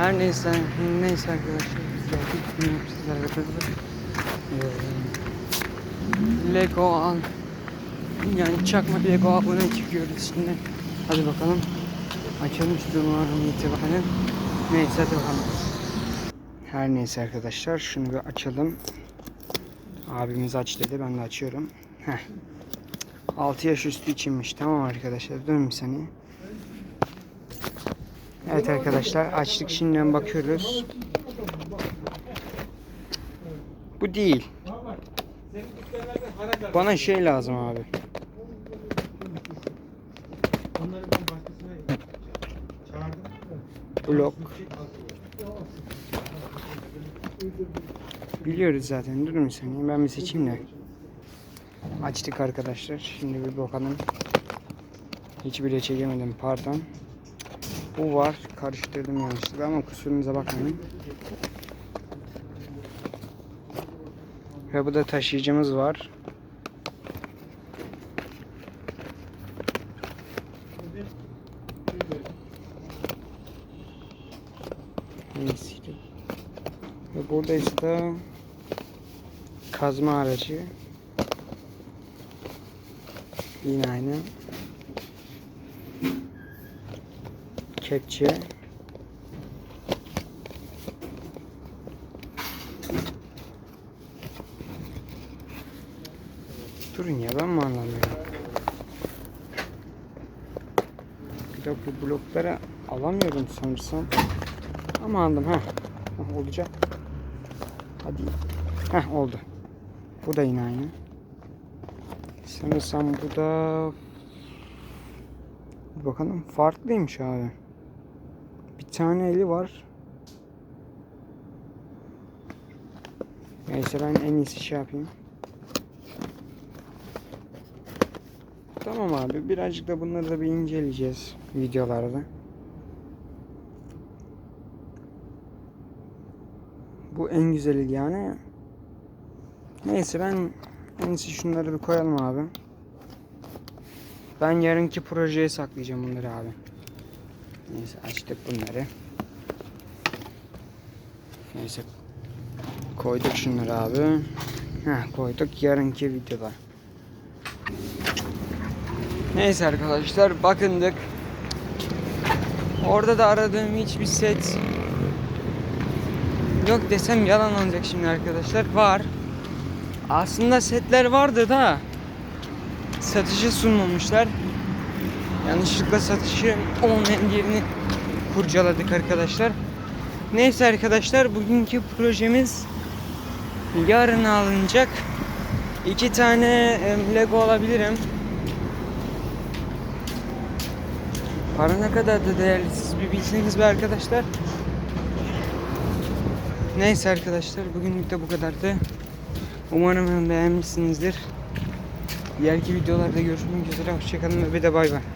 Her neyse, neyse arkadaşlar biz geldik. Bugün sizlerle beraber Lego al yani çakma Lego abone çıkıyoruz şimdi. Hadi bakalım. Şu durumlardan itibaren. Neyse bakalım. Her neyse arkadaşlar şunu bir açalım. Abimiz aç dedi ben de açıyorum. Heh. 6 yaş üstü içinmiş tamam arkadaşlar dönün bir saniye. Evet arkadaşlar açtık şimdiden bakıyoruz. Bu değil. Bana şey lazım abi. Blok. Biliyoruz zaten. Durun bir saniye. Ben bir seçeyim de. Açtık arkadaşlar. Şimdi bir bakalım. Hiç bile çekemedim. Pardon. Bu var. Karıştırdım yanlışlıkla ama kusurumuza bakmayın. Ve bu da taşıyıcımız var. Ve burada ise kazma aracı. Yine aynı. Kepçe. Durun ya ben mi anlamıyorum? Bir de bu bloklara alamıyorum sanırsam. Ama aldım ha. Olacak. Hadi. Heh oldu. Bu da yine aynı. Sanırsam bu da bakalım farklıymış abi. Tane eli var. Neyse ben en iyisi şey yapayım. Tamam abi birazcık da bunları da bir inceleyeceğiz videolarda. Bu en güzeli yani. Neyse ben en iyisi şunları bir koyalım abi. Ben yarınki projeye saklayacağım bunları abi. Neyse açtık bunları. Neyse koyduk şunları abi. Heh, koyduk yarınki videoda. Neyse arkadaşlar bakındık. Orada da aradığım hiçbir set yok desem yalan olacak şimdi arkadaşlar. Var. Aslında setler vardı da satışa sunmamışlar. Yanlışlıkla satışı olmayan yerini kurcaladık arkadaşlar. Neyse arkadaşlar bugünkü projemiz yarın alınacak. İki tane Lego alabilirim. Para ne kadar da değerli siz bir bilseniz be arkadaşlar. Neyse arkadaşlar bugünlük de bu kadardı. Umarım beğenmişsinizdir. Diğerki videolarda görüşmek üzere. Hoşçakalın ve bir de bay bay.